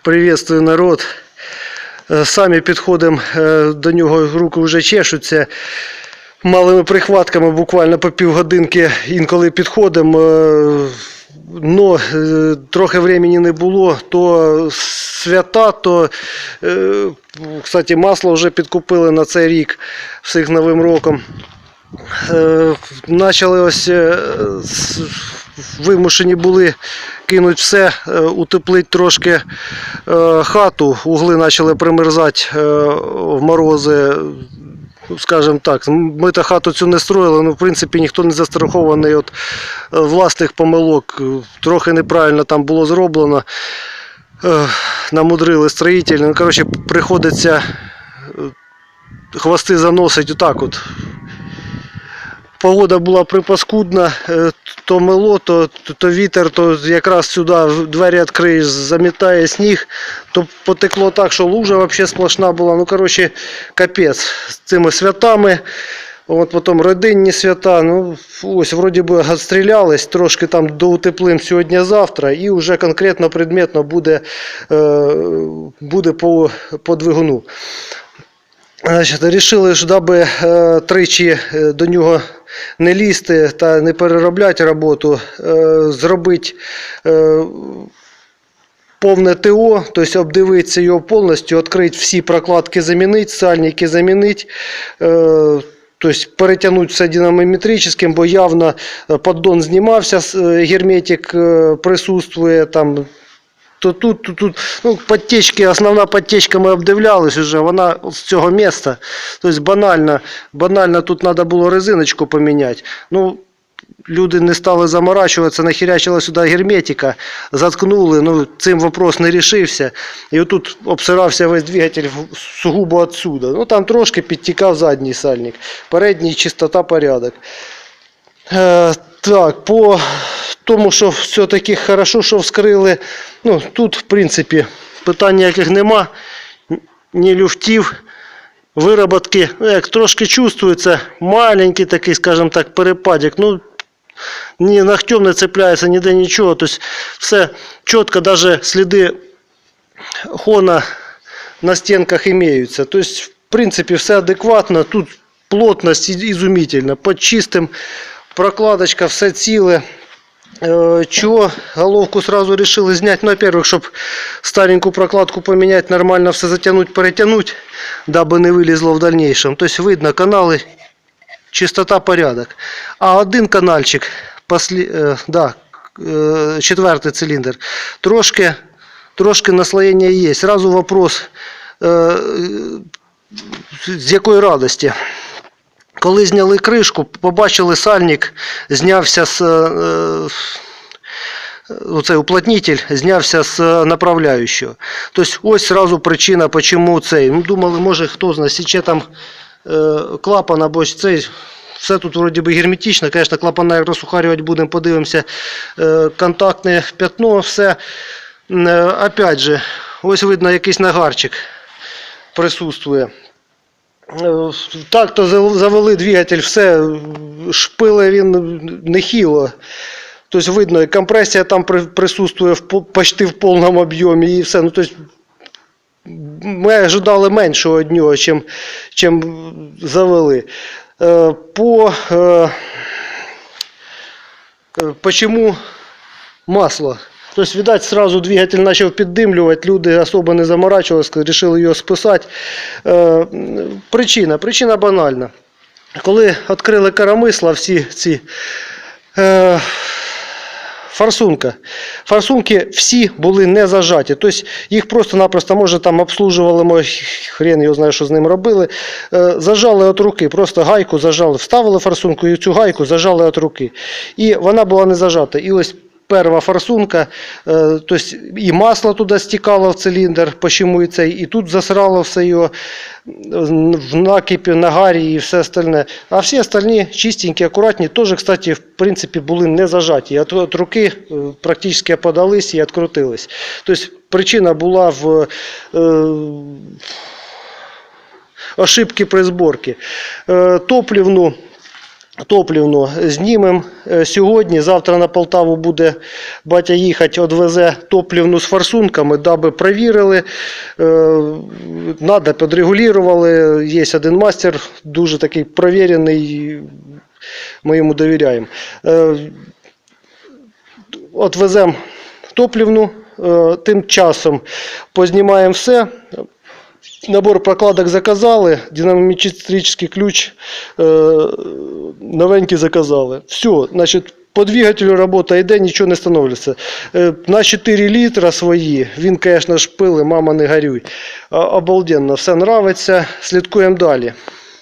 Приветствую народ. Е, Самі підходимо е, до нього, руки вже чешуться. Малими прихватками буквально по півгодинки інколи підходимо. е, трохи времени не було, то свята, то, кстати, масло вже підкупили на цей рік всіх Новим роком. Почали ось вимушені були кинути все, е, утеплити трошки е, хату. Угли почали примерзати е, в морози. Скажімо так, ми та хату цю не строїли, але в принципі ніхто не застрахований від власних помилок. Трохи неправильно там було зроблено. Намудрили строїтелі. Ну, коротше, приходиться хвости заносить отак от. Погода була припаскудна, е, то мело, то, то, вітер, то якраз сюди двері відкриєш, замітає сніг, то потекло так, що лужа взагалі сплошна була. Ну, коротше, капець з цими святами. От потім родинні свята. Ну, ось, вроді би, відстрілялись, трошки там доутеплим сьогодні-завтра, і вже конкретно предметно буде, е, буде по, по двигуну. Значить, рішили ж, даби е, тричі до нього не лізти та не переробляти роботу, е, зробити е, повне ТО, тобто обдивитися його повністю, відкрити всі прокладки, замінити, сальники замінити. Е, Тобто перетягнути все динамометричним, бо явно поддон знімався, герметик присутствує там то тут, то тут, ну, подтечки, основна подтечка ми обдивлялись вже, вона з цього міста. Тобто банально, банально тут треба було резиночку поміняти. Ну, люди не стали заморачуватися, нахерячила сюди герметика, заткнули, ну, цим вопрос не рішився. І отут обсирався весь двигатель сугубо отсюда. Ну, там трошки підтікав задній сальник. Передній чистота, порядок. Так, по тому, що все-таки хорошо, що вскрили. Ну, тут, в принципі, питань ніяких нема. Ні люфтів, вироботки. Ну, як трошки чувствується, маленький такий, скажімо так, перепадик. Ну, ні ногтем не цепляється, ніде нічого. Тобто все чітко, навіть сліди хона на стінках имеются. То есть, в принципе, все адекватно. Тут плотность і- ізумительна. Под чистим прокладочка, все ціле. Е, Чого головку сразу решили зняти? Ну, во-первых, щоб старенькую прокладку поменять, нормально все затянуть, перетянуть, дабы не вылезло в дальнейшем. То есть видно канали, чистота, порядок. А один канальчик, послі, е, да, е, четвертий циліндр, трошки, трошки наслоєння є. Сразу вопрос, е, з якої радості? Коли зняли кришку, побачили сальник, знявся з. е, Оцей уплотнитель знявся з е, направляючого. Тобто ось сразу причина, чому цей. Ну, думали, може хто знає, січе там е, клапан або цей. Все тут вроді би герметично, звісно, клапана як розсухарювати будемо, подивимося. Е, контактне п'ятно, все. Е, опять же, ось видно якийсь нагарчик присутствує. Е, Так то завели двигатель, все, шпили він нехило. Тобто видно, і компресія там присутствує в, почти в повному об'ємі і все. Ну, тобто, ми ожидали меншого від нього, чим, чим завели. Е, По, е, почему масло? Тобто, видать, сразу двигатель почав піддимлювати, люди особо не заморачувалися, вирішили його списати. Е, Причина, причина банальна. Коли відкрили карамисла, всі ці е, форсунка. Форсунки всі були не зажаті. Тобто їх просто-напросто, може, там обслужували, може, хрен його знає, що з ним робили. Е, зажали від руки, просто гайку зажали, вставили форсунку і цю гайку зажали від руки. І вона була не зажата. І ось перша форсунка, тобто і масло туди стікало в циліндр, почему і цей, і тут засрало все його в накипі, на гарі і все остальне. А всі остальні чистенькі, акуратні, теж, кстати, в принципі, були не зажаті. От, от руки е, практично подались і відкрутились. Тобто причина була в е, ошибки при зборці. Е, топливну Топливну знімемо е, сьогодні. Завтра на Полтаву буде батя їхати, одвезе топливну з форсунками, даби провірили. Е, Надо, підрегулювали. Є один мастер, дуже такий провірений. Ми йому довіряємо. Е, От веземо топливну, е, тим часом познімаємо все. Набор прокладок заказали, динамічний ключ е, новенький заказали. Все, значить, по двигателю робота йде, нічого не становиться. Е, на 4 літра свої, він, звісно, шпили, мама не горюй. Обалденно, все нравиться, слідкуємо далі.